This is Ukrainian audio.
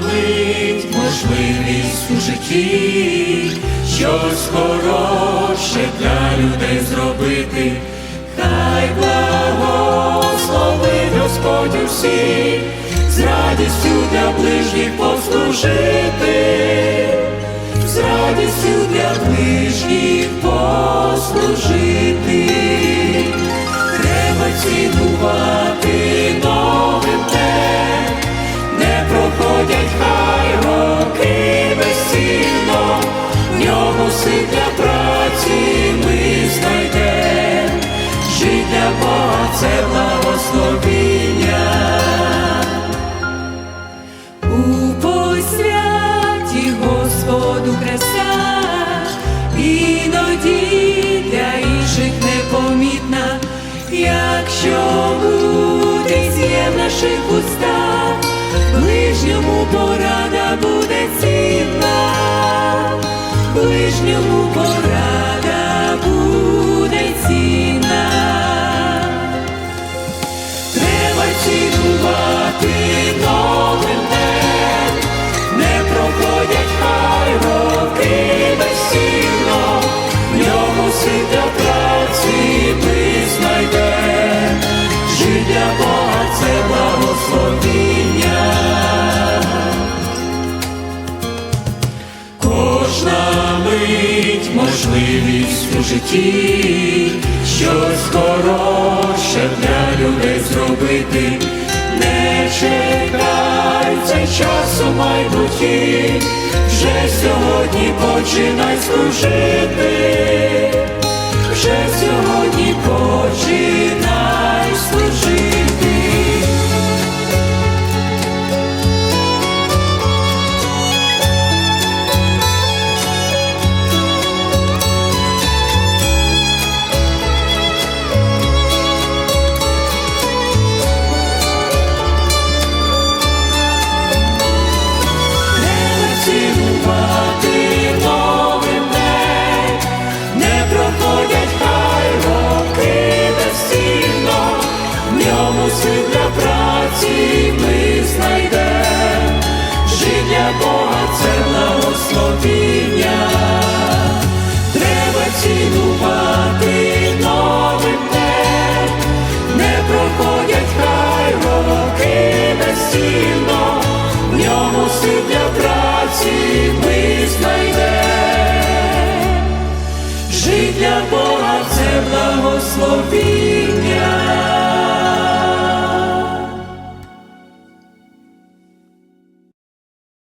запалить можливість у житті, щось хороше для людей зробити, хай благослови Господь усіх, з радістю для ближніх послужити, з радістю для ближніх послужити. Господу іноді для інших непомітна, якщо є в наших устах, ближньому порада буде цінна, ближньому порада можливість у житті, щось хороше для людей зробити, не чекай цей час вже сьогодні починай служити, ньому для праці ми знайдем, жить для Бога це благословіння, треба цінувати новим днем, не проходять хай роки безцільно, в ньому сил для праці ми знайдем. Жить для Бога це благословіння.